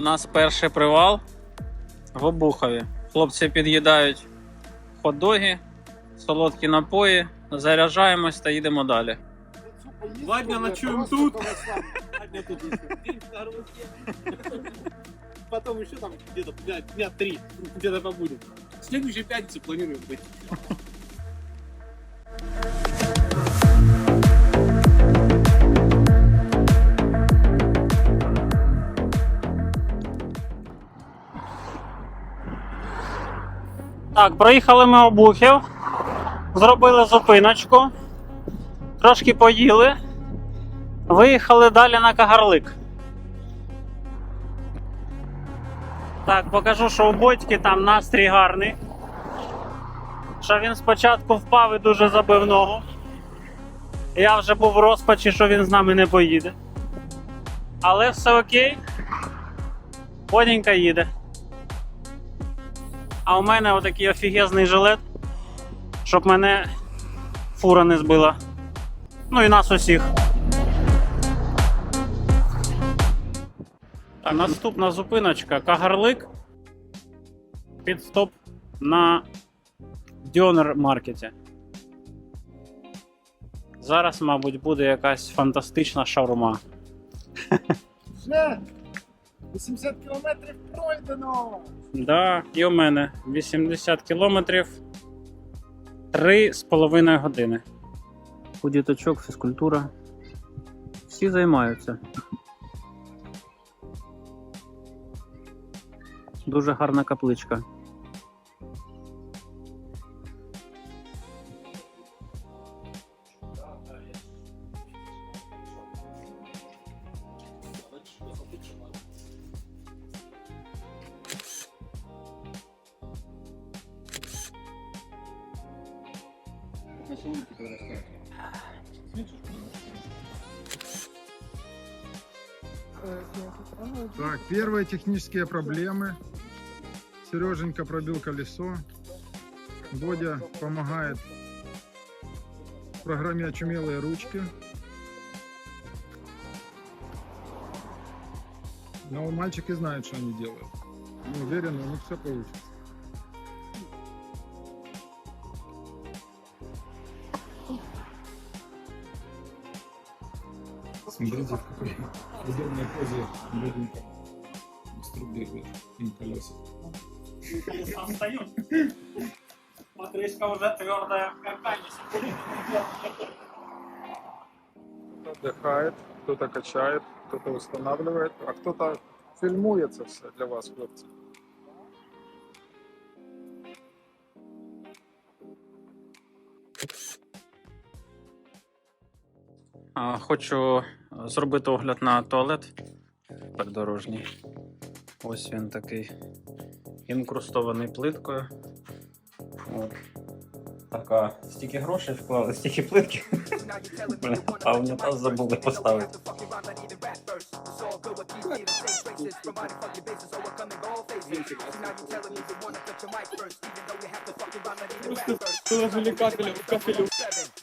нас перший привал в Обухові. Хлопці під'їдають хот-доги, солодкі напої, заряджаємось та їдемо далі. Два дня ночуем тут. Потом еще там где-то дня, дня три где-то побудем. Планируем быть. Так, проїхали ми обухів, зробили зупиночку, трошки поїли, виїхали далі на Кагарлик. Так, покажу, що у Бодьки там настрій гарний. Що він спочатку впав і дуже забив ногу. Я вже був в розпачі, що він з нами не поїде. Але все окей. Боденька їде. А у мене отакий офігезний жилет, щоб мене фура не збила. Ну і нас усіх. Так, наступна зупиночка Кагарлик. Підстоп на Дьонер маркеті. Зараз, мабуть, буде якась фантастична шаурма. Вже 80 кілометрів пройдено. Да, і у мене 80 кілометрів 3,5 години. У діточок фізкультура. Всі займаються. Дуже гарна капличка. Так, первые технические проблемы. Сереженька пробил колесо. Бодя помогает в программе «Очумелые ручки». Но мальчики знают, что они делают. Не уверен, у них все получится. Смотрите, в какой удобной позе Боденька мастурбирует на колесах. Матричка уже твердая в каркане. Отдыхает, кто-то качает, кто-то устанавливает, а кто-то фильмуется все для вас, хлопцы. А, Хочу зробити огляд на туалет придорожній. Ось він такий інкрустований плиткою. От. Така, стільки грошей вклали, стільки плитки. А унітаз забули поставити.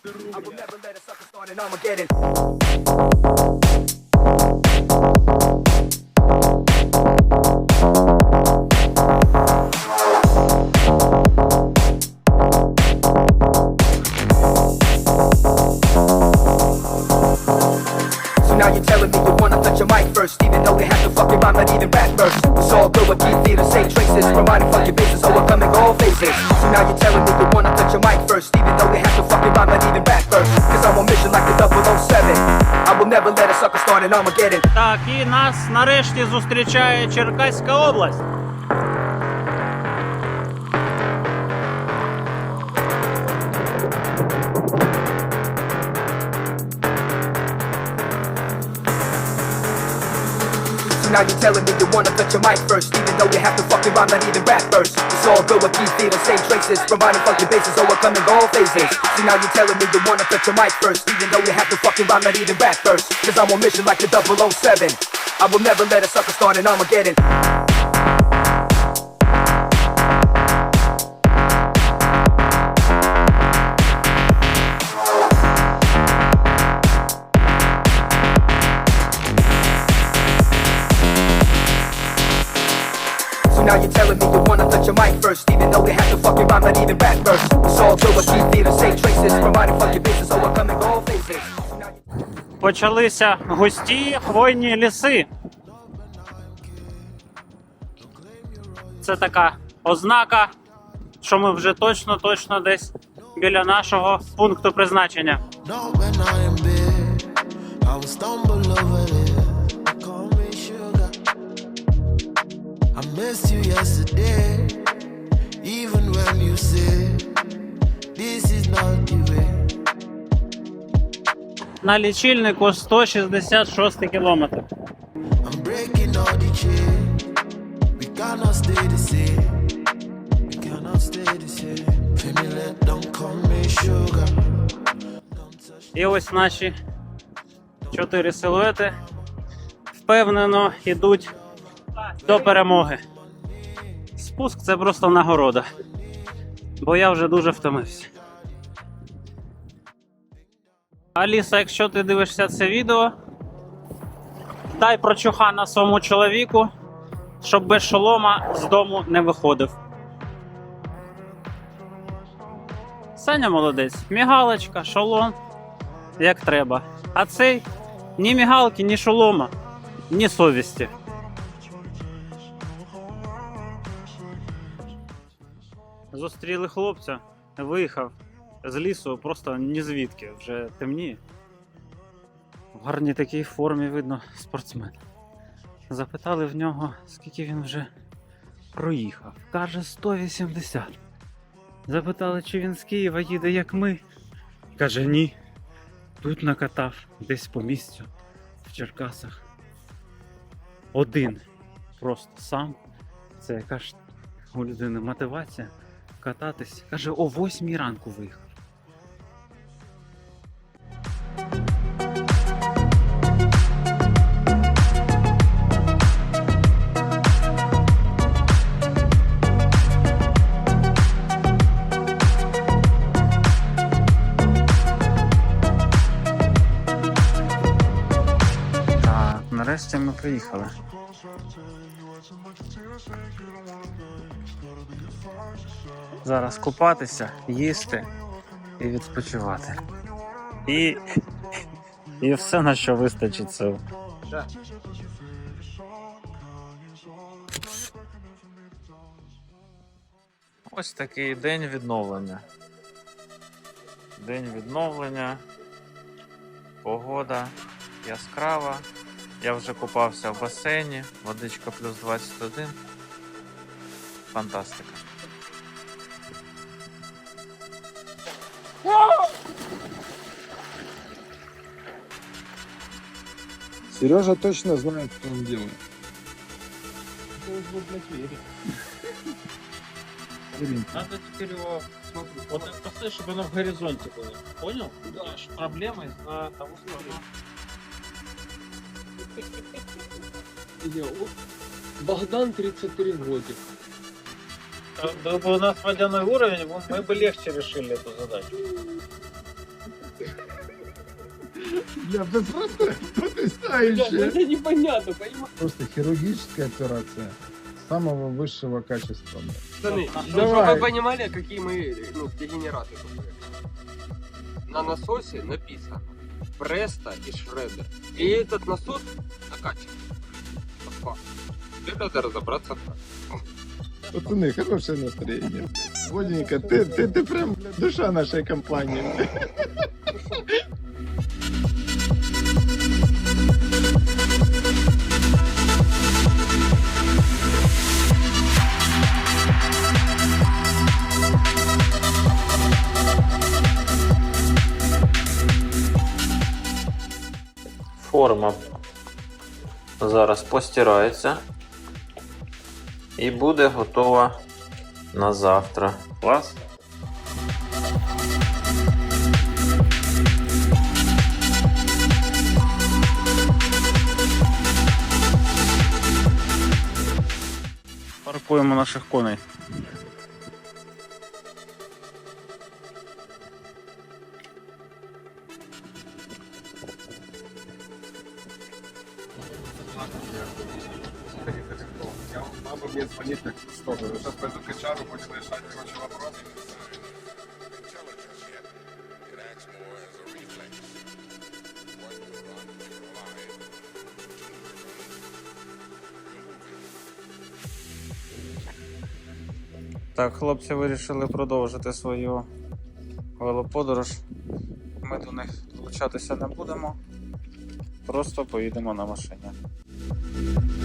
Положили капель, капелю. and Armageddon. Overcoming. So now you're telling me you wanna touch your mic first, even though we have to fucking rhyme, and even rap first. Cause I'm on mission like the 007. I will never let a sucker start an Armageddon. Так, і нас нарешті зустрічає Черкаська область. Now you're telling me you wanna touch your mic first, even though you have to fucking rhyme, not even rap first It's all good, but keep feeling same traces, providing fucking bases, overcoming all phases. See now you're telling me you wanna touch your mic first, even though you have to fucking rhyme, not even rap verse. Cause I'm on mission like the 007. I will never let a sucker start an Armageddon. now you're telling me you wanna touch your mic first Even though they have to fucking rhyme, not even rap verse It's all good what you feel and say traces From my fucking business, so I come and go faces Почалися густі хвойні ліси. Це така ознака, що ми вже точно, точно десь біля нашого пункту призначення. Missed you yesterday, even when you said this is not the way. На лічильнику 166 кілометр. I'm breaking all the chains. We cannot stay the same. We cannot stay the same. Family, don't call me sugar. Don't touch І ось наші чотири силуети впевнено йдуть до перемоги. Спуск це просто нагорода. Бо я вже дуже втомився. Аліса, якщо ти дивишся це відео, дай прочухана своєму чоловіку, щоб без шолома з дому не виходив. Саня молодець, мігалочка, шолом, як треба. А цей ні мігалки, ні шолома, ні совісті. Зустріли хлопця, виїхав з лісу, просто ні звідки, вже темніє. В гарній такій формі видно спортсмен. Запитали в нього, скільки він вже проїхав. Каже 180. Запитали, чи він з Києва їде, як ми. Каже, ні. Тут накатав десь по місцю в Черкасах. Один. Просто сам. Це яка ж у людини мотивація кататись. Каже, о 8 ранку виїхав. Нарешті ми приїхали. Зараз купатися, їсти і відпочивати. І, і все на що вистачить сил. Ось такий день відновлення. День відновлення. Погода яскрава. Я вже купався в басейні, водичка плюс 21. Фантастика. Сережа точно знает, что он делает. Надо теперь его вот так поставить, чтобы оно в горизонте было. Понял? Да. Проблема из-за того, что оно... Богдан 33 годик. Был бы у нас водяной уровень, мы бы легче решили эту задачу. Бля, да просто Бля, ну потрясающе. это непонятно, понимаешь? Просто хирургическая операция самого высшего качества. Пацаны, ну, давай. чтобы вы понимали, какие мы ну, дегенераты. На насосе написано Преста и Шредер. И этот насос накачан. По факту. Теперь надо разобраться как. Пацаны, хорошее настроение. Воденька, ты, ты, ты прям бля, душа нашей компании. Форма зараз постирається і буде готова на завтра. Клас. Паркуємо наших коней. Нам бы мне звонить так Так, хлопці вирішили продовжити свою велоподорож. Ми до них долучатися не будемо, просто поїдемо на машині. Bye.